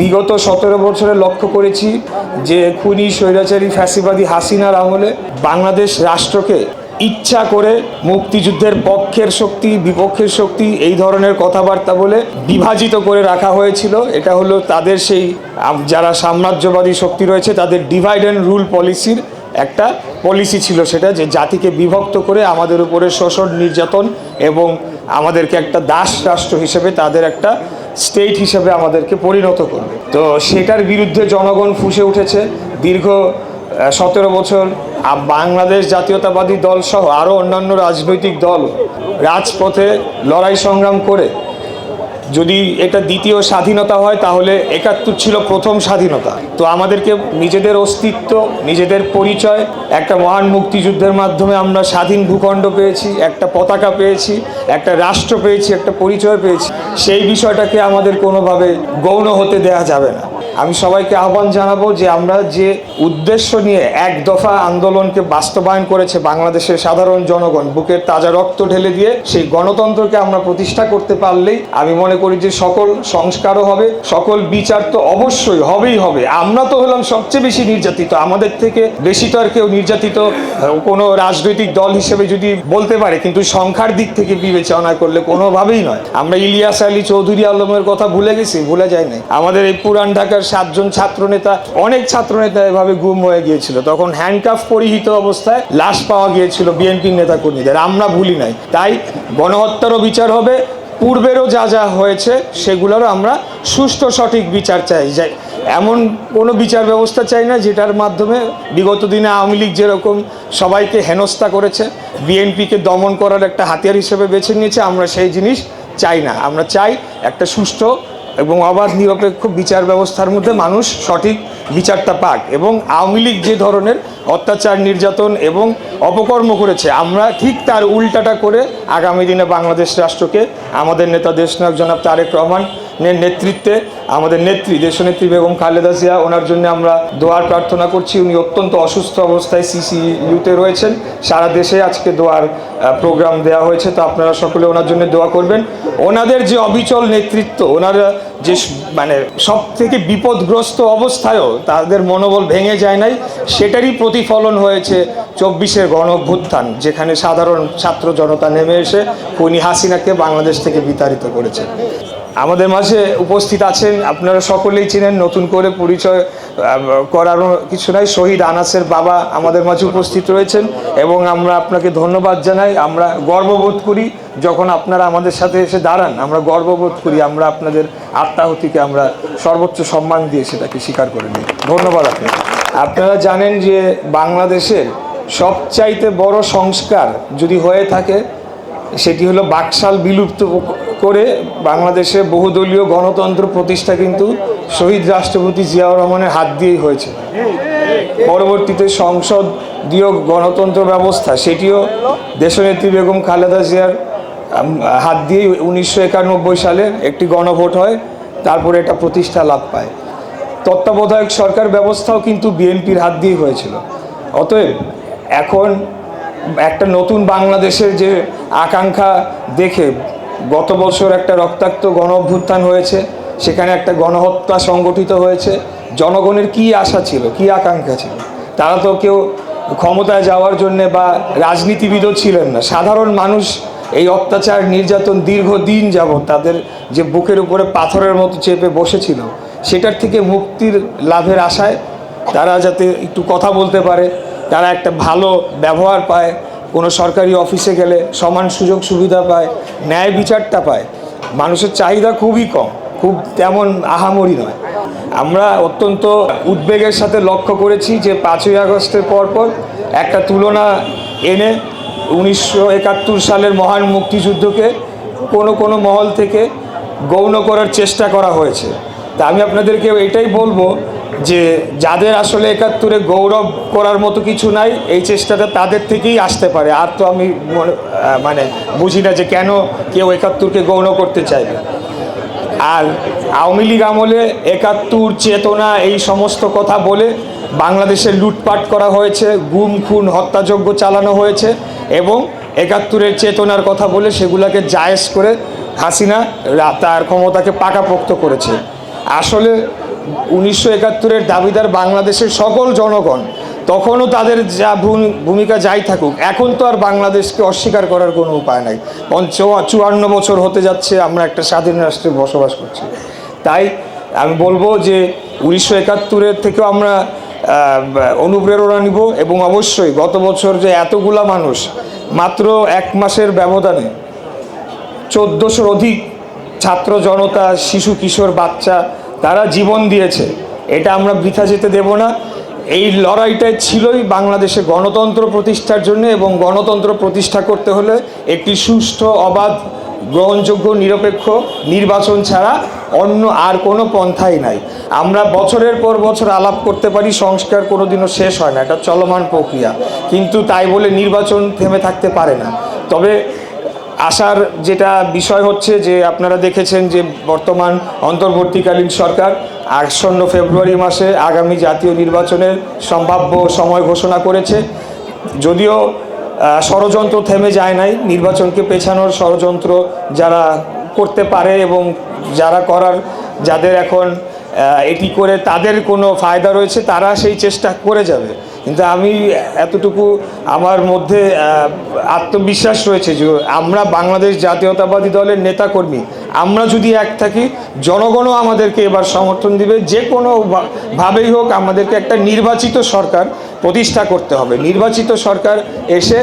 বিগত সতেরো বছরে লক্ষ্য করেছি যে খুনি, স্বৈরাচারী, ফ্যাসিবাদী হাসিনার আমলে বাংলাদেশ রাষ্ট্রকে ইচ্ছা করে মুক্তিযুদ্ধের পক্ষের শক্তি, বিপক্ষের শক্তি, এই ধরনের কথাবার্তা বলে বিভাজিত করে রাখা হয়েছিল। এটা হলো তাদের সেই যারা সাম্রাজ্যবাদী শক্তি রয়েছে, তাদের ডিভাইড অ্যান্ড রুল পলিসির একটা পলিসি ছিল সেটা যে জাতিকে বিভক্ত করে আমাদের উপরে শোষণ, নির্যাতন এবং আমাদেরকে একটা দাস রাষ্ট্র হিসেবে তাদের একটা স্টেট হিসেবে আমাদেরকে পরিণত করবে। তো সেটার বিরুদ্ধে জনগণ ফুসে উঠেছে। দীর্ঘ সতেরো বছর বাংলাদেশ জাতীয়তাবাদী দল সহ আরও অন্যান্য রাজনৈতিক দল রাজপথে লড়াই সংগ্রাম করে যদি এটা দ্বিতীয় স্বাধীনতা হয়, তাহলে একাত্তর ছিল প্রথম স্বাধীনতা। তো আমাদেরকে নিজেদের অস্তিত্ব, নিজেদের পরিচয়, একটা মহান মুক্তিযুদ্ধের মাধ্যমে আমরা স্বাধীন ভূখণ্ড পেয়েছি, একটা পতাকা পেয়েছি, একটা রাষ্ট্র পেয়েছি, একটা পরিচয় পেয়েছি। সেই বিষয়টাকে আমাদের কোনোভাবে গৌণ হতে দেয়া যাবে না। আমি সবাইকে আহ্বান জানাব যে আমরা যে উদ্দেশ্য নিয়ে এক দফা আন্দোলনকে বাস্তবায়ন করেছে বাংলাদেশের সাধারণ জনগণ, বুকের তাজা রক্ত ঢেলে দিয়ে সেই গণতন্ত্রকে আমরা প্রতিষ্ঠা করতে পারলেই আমি মনে করি যে সকল সংস্কারও হবে, সকল বিচার তো অবশ্যই হবেই হবে। আমরা তো হলাম সবচেয়ে বেশি নির্যাতিত, আমাদের থেকে বেশি তো আর কেউ নির্যাতিত কোনো রাজনৈতিক দল হিসেবে যদি বলতে পারে, কিন্তু সংখ্যার দিক থেকে বিবেচনা করলে কোনোভাবেই নয়। আমরা ইলিয়াস আলী চৌধুরী আলমের কথা ভুলে গেছি, ভুলে যাই নাই। আমাদের এই পুরান ঢাকার সাতজন ছাত্রনেতা, অনেক ছাত্রনেতা এভাবে গুম হয়ে গিয়েছিল। তখন হ্যান্ডকাফ পরিহিত অবস্থায় লাশ পাওয়া গিয়েছিল বিএনপির নেতা কর্মীদের আমরা ভুলি নাই। তাই গণহত্যারও বিচার হবে, পূর্বেরও যা যা হয়েছে সেগুলোরও আমরা সুষ্ঠু সঠিক বিচার চাই। যাই এমন কোনো বিচার ব্যবস্থা চাই না যেটার মাধ্যমে বিগত দিনে আওয়ামী লীগ যেরকম সবাইকে হেনস্থা করেছে, বিএনপিকে দমন করার একটা হাতিয়ার হিসেবে বেছে নিয়েছে, আমরা সেই জিনিস চাই না। আমরা চাই একটা সুষ্ঠু এবং অবাধ, নিরপেক্ষ বিচার ব্যবস্থার মধ্যে মানুষ সঠিক বিচারটা পাক এবং আওয়ামী লীগ যে ধরনের অত্যাচার, নির্যাতন এবং অপকর্ম করেছে, আমরা ঠিক তার উল্টাটা করে আগামী দিনে বাংলাদেশ রাষ্ট্রকে আমাদের নেতা দেশনায়ক জনাব তারেক রহমানের নেতৃত্বে, আমাদের নেত্রী, দেশনেত্রী বেগম খালেদা জিয়া, ওনার জন্য আমরা দোয়ার প্রার্থনা করছি। উনি অত্যন্ত অসুস্থ অবস্থায় সিসি ইউতে রয়েছেন। সারা দেশে আজকে দোয়ার প্রোগ্রাম দেওয়া হয়েছে, তো আপনারা সকলে ওনার জন্য দোয়া করবেন। ওনাদের যে অবিচল নেতৃত্ব, ওনারা যে মানে সব থেকে বিপদগ্রস্ত অবস্থায়ও তাদের মনোবল ভেঙে যায় নাই, সেটারই প্রতিফলন হয়েছে চব্বিশের গণ অভ্যুত্থান, যেখানে সাধারণ ছাত্র জনতা নেমে এসে খুনি হাসিনাকে বাংলাদেশ থেকে বিতাড়িত করেছে। আমাদের মাঝে উপস্থিত আছেন আপনারা সকলেই চিনেন নতুন করে পরিচয় আহ, করারও কিছু নাই। শহীদ আনাসের বাবা আমাদের মাঝে উপস্থিত রয়েছেন এবং আমরা আপনাকে ধন্যবাদ জানাই। আমরা গর্ববোধ করি যখন আপনারা আমাদের সাথে এসে দাঁড়ান। আমরা গর্ববোধ করি আমরা আপনাদের আত্মাহুতিকে আমরা সর্বোচ্চ সম্মান দিয়ে সেটাকে স্বীকার করে নিই। ধন্যবাদ আপনি আপনারা জানেন যে বাংলাদেশের সবচাইতে বড় সংস্কার যদি হয়ে থাকে সেটি হলো বাকশাল বিলুপ্ত করে বাংলাদেশে বহুদলীয় গণতন্ত্র প্রতিষ্ঠা কিন্তু শহীদ রাষ্ট্রপতি জিয়াউর রহমানের হাত দিয়েই হয়েছে। পরবর্তীতে সংসদীয় গণতন্ত্র ব্যবস্থা, সেটিও দেশনেত্রী বেগম খালেদা জিয়ার হাত দিয়েই উনিশশো একানব্বই সালে একটি গণভোট হয়, তারপরে এটা প্রতিষ্ঠা লাভ পায়। তত্ত্বাবধায়ক সরকার ব্যবস্থাও কিন্তু বিএনপির হাত দিয়েই হয়েছিল। অতএব এখন একটা নতুন বাংলাদেশের যে আকাঙ্ক্ষা দেখে গত বছর একটা রক্তাক্ত গণ অভ্যুত্থান হয়েছে, সেখানে একটা গণহত্যা সংগঠিত হয়েছে। জনগণের কি আশা ছিল, কি আকাঙ্ক্ষা ছিল? তারা তো কেউ ক্ষমতায় যাওয়ার জন্যে বা রাজনীতিবিদও ছিলেন না। সাধারণ মানুষ এই অত্যাচার, নির্যাতন দীর্ঘদিন যাবৎ তাদের যে বুকের উপরে পাথরের মতো চেপে বসেছিল, সেটার থেকে মুক্তির লাভের আশায় তারা যাতে একটু কথা বলতে পারে, তারা একটা ভালো ব্যবহার পায় কোনো সরকারি অফিসে গেলে সমান সুযোগ সুবিধা পায়, ন্যায় বিচারটা পায়। মানুষের চাহিদা খুবই কম, খুব তেমন আহামরি নয়। আমরা অত্যন্ত উদ্বেগের সাথে লক্ষ্য করেছি যে পাঁচই আগস্টের পর পর একটা তুলনা এনে উনিশশো একাত্তর সালের মহান মুক্তিযুদ্ধকে কোনো কোনো মহল থেকে গৌণ করার চেষ্টা করা হয়েছে। তা আমি আপনাদেরকে এটাই বলব যে যাদের আসলে একাত্তরে গৌরব করার মতো কিছু নাই, এই চেষ্টাটা তাদের থেকেই আসতে পারে। আর তো আমি মনে- বুঝি না যে কেন কেউ একাত্তরকে গৌণ করতে চাইবে। আর আওয়ামী লীগ আমলে একাত্তর চেতনা এই সমস্ত কথা বলে বাংলাদেশে লুটপাট করা হয়েছে, গুম, খুন, হত্যাযজ্ঞ চালানো হয়েছে এবং একাত্তরের চেতনার কথা বলে সেগুলোকে জায়েজ করে হাসিনা তার ক্ষমতাকে পাকাপোক্ত করেছে। আসলে উনিশশো একাত্তরের দাবিদার বাংলাদেশের সকল জনগণ, তখনও তাদের যা ভূমি- ভূমিকা যাই থাকুক, এখন তো আর বাংলাদেশকে অস্বীকার করার কোনো উপায় নাই। পঞ্চ চুয়ান্ন বছর হতে যাচ্ছে, আমরা একটা স্বাধীন রাষ্ট্রে বসবাস করছি। তাই আমি বলব যে উনিশশো একাত্তরের থেকেও আমরা অনুপ্রেরণা নিব এবং অবশ্যই গত বছর যে এতগুলা মানুষ, মাত্র এক মাসের ব্যবধানে চোদ্দোশোর অধিক ছাত্র জনতা, শিশু, কিশোর, বাচ্চা তারা জীবন দিয়েছে। এটা আমরা বৃথা যেতে দেব না। এই লড়াইটাই ছিলই বাংলাদেশে গণতন্ত্র প্রতিষ্ঠার জন্য এবং গণতন্ত্র প্রতিষ্ঠা করতে হলে একটি সুষ্ঠু, অবাধ, গ্রহণযোগ্য, নিরপেক্ষ নির্বাচন ছাড়া অন্য আর কোনো পন্থাই নাই। আমরা বছরের পর বছর আলাপ করতে পারি, সংস্কার কোনোদিনও শেষ হয় না। এটা চলমান প্রক্রিয়া। কিন্তু তাই বলে নির্বাচন থেমে থাকতে পারে না। তবে আসার যেটা বিষয় হচ্ছে যে আপনারা দেখেছেন যে বর্তমান অন্তর্বর্তীকালীন সরকার আসন্ন ফেব্রুয়ারি মাসে আগামী জাতীয় নির্বাচনের সম্ভাব্য সময় ঘোষণা করেছে। যদিও ষড়যন্ত্র থেমে যায় নাই, নির্বাচনকে পেছানোর ষড়যন্ত্র যারা করতে পারে এবং যারা করার, যাদের এখন এটি করে তাদের কোনো ফায়দা রয়েছে, তারা সেই চেষ্টা করে যাবে। কিন্তু আমি এতটুকু আমার মধ্যে আত্মবিশ্বাস রয়েছে যে আমরা বাংলাদেশ জাতীয়তাবাদী দলের নেতাকর্মী, আমরা যদি এক থাকি, জনগণও আমাদেরকে এবার সমর্থন দিবে, যে কোনো ভাবেই হোক আমাদেরকে একটা নির্বাচিত সরকার প্রতিষ্ঠা করতে হবে। নির্বাচিত সরকার এসে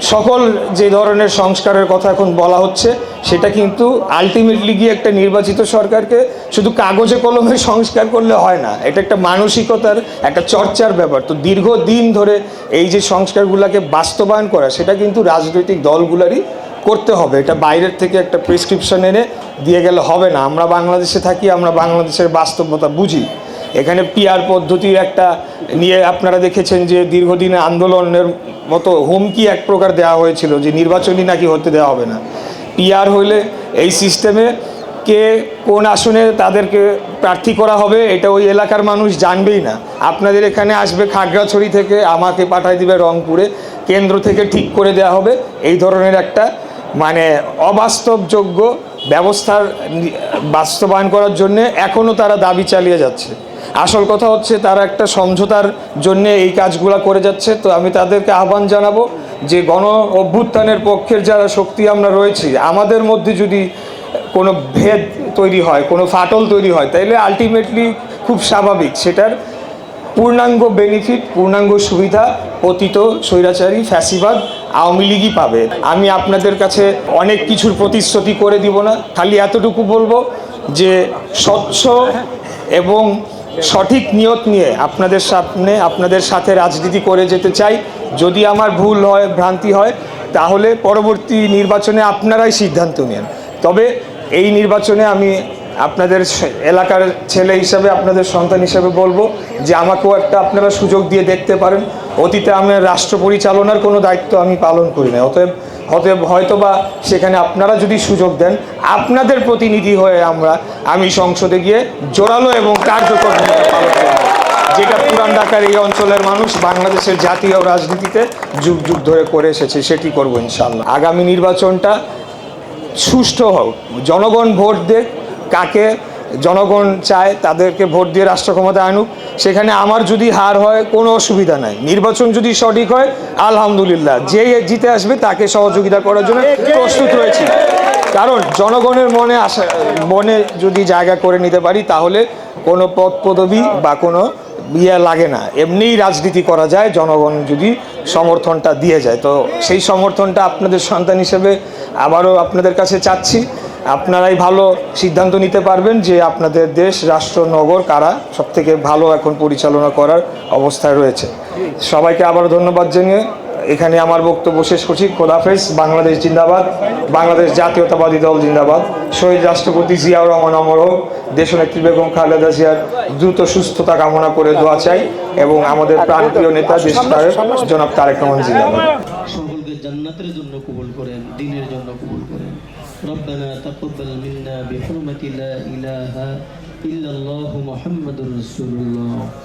সকল যে ধরনের সংস্কারের কথা এখন বলা হচ্ছে, সেটা কিন্তু আলটিমেটলি গিয়ে একটা নির্বাচিত সরকারকে শুধু কাগজে কলমে সংস্কার করলে হয় না। এটা একটা মানসিকতার, একটা চর্চার ব্যাপার। তো দীর্ঘদিন ধরে এই যে সংস্কারগুলোকে বাস্তবায়ন করা, সেটা কিন্তু রাজনৈতিক দলগুলোরই করতে হবে। এটা বাইরের থেকে একটা প্রেসক্রিপশন এনে দিয়ে গেলে হবে না। আমরা বাংলাদেশে থাকি, আমরা বাংলাদেশের বাস্তবতা বুঝি। এখানে পিয়ার পদ্ধতির একটা নিয়ে আপনারা দেখেছেন যে দীর্ঘদিনে আন্দোলনের মতো হুমকি এক প্রকার দেওয়া হয়েছিল যে নির্বাচনই নাকি হতে দেওয়া হবে না। পিয়ার হইলে এই সিস্টেমে কে কোন আসনে তাদেরকে প্রার্থী করা হবে এটা ওই এলাকার মানুষ জানবেই না। আপনাদের এখানে আসবে খাগড়াছড়ি থেকে, আমাকে পাঠায় দিবে রংপুরে, কেন্দ্র থেকে ঠিক করে দেওয়া হবে। এই ধরনের একটা মানে অবাস্তবযোগ্য ব্যবস্থার বাস্তবায়ন করার জন্য এখনও তারা দাবি চালিয়ে যাচ্ছে। আসল কথা হচ্ছে তারা একটা সমঝোতার জন্য এই কাজগুলো করে যাচ্ছে। তো আমি তাদেরকে আহ্বান জানাব যে গণ অভ্যুত্থানের পক্ষের যারা শক্তি আমরা রয়েছি, আমাদের মধ্যে যদি কোনো ভেদ তৈরি হয়, কোনো ফাটল তৈরি হয়, তাইলে আলটিমেটলি খুব স্বাভাবিক সেটার পূর্ণাঙ্গ বেনিফিট পূর্ণাঙ্গ সুবিধা পতিত স্বৈরাচারী ফ্যাসিবাদ আওয়ামী লীগই পাবে। আমি আপনাদের কাছে অনেক কিছুর প্রতিশ্রুতি করে দিব না, খালি এতটুকু বলব যে স্বচ্ছ এবং সঠিক নিয়ত নিয়ে আপনাদের সামনে, আপনাদের সাথে রাজনীতি করে যেতে চাই। যদি আমার ভুল হয়, ভ্রান্তি হয়, তাহলে পরবর্তী নির্বাচনে আপনারাই সিদ্ধান্ত নেন। তবে এই নির্বাচনে আমি আপনাদের এলাকার ছেলে হিসাবে, আপনাদের সন্তান হিসাবে বলব যে, আমাকেও একটা আপনারা সুযোগ দিয়ে দেখতে পারেন। অতীতে আমি রাষ্ট্র পরিচালনার কোনো দায়িত্ব আমি পালন করি না অতএব অতএব হয়তো বা সেখানে আপনারা যদি সুযোগ দেন, আপনাদের প্রতিনিধি হয়ে আমরা, আমি সংসদে গিয়ে জোরালো এবং কার্যকর যেটা পুরান ঢাকার এই অঞ্চলের মানুষ বাংলাদেশের জাতীয় রাজনীতিতে যুগ যুগ ধরে করে এসেছে, সেটি করব ইনশাল্লাহ আগামী নির্বাচনটা সুষ্ঠু হোক। জনগণ ভোট দেখ, কাকে জনগণ চায় তাদেরকে ভোট দিয়ে রাষ্ট্র আনুক। সেখানে আমার যদি হার হয়, কোনো অসুবিধা নাই। নির্বাচন যদি সঠিক হয়, আলহামদুলিল্লাহ। যে জিতে আসবে, তাকে সহযোগিতা করার জন্য প্রস্তুত রয়েছি। কারণ জনগণের মনে আসা মনে যদি জায়গা করে নিতে পারি, তাহলে কোনো পদ পদবি বা কোনো ইয়ে লাগে না। এমনিই রাজনীতি করা যায়, জনগণ যদি সমর্থনটা দিয়ে যায়। তো সেই সমর্থনটা আপনাদের সন্তান হিসেবে আবারও আপনাদের কাছে চাচ্ছি। আপনারাই ভালো সিদ্ধান্ত নিতে পারবেন যে আপনাদের দেশ, রাষ্ট্র, নগর কারা সব থেকে ভালো এখন পরিচালনা করার অবস্থায় রয়েছে। সবাইকে আবার ধন্যবাদ জানিয়ে এখানে আমার বক্তব্য শেষ করছি। খোদাফেজ বাংলাদেশ জিন্দাবাদ, বাংলাদেশ জাতীয়তাবাদী দল জিন্দাবাদ। শহীদ রাষ্ট্রপতি জিয়াউর রহমান অমর হোক, দেশনেত্রী বেগম খালেদা জিয়ার দ্রুত সুস্থতা কামনা করে দোয়া চাই এবং আমাদের প্রাণপ্রিয় নেতা, দেশ জনাব তারেক রহমান জিন্দাবাদ। জন্য কবুল করেন, দিনের জন্য কবুল করেন। ربنا تقبل منا بحرمة لا إله إلا الله محمد رسول الله.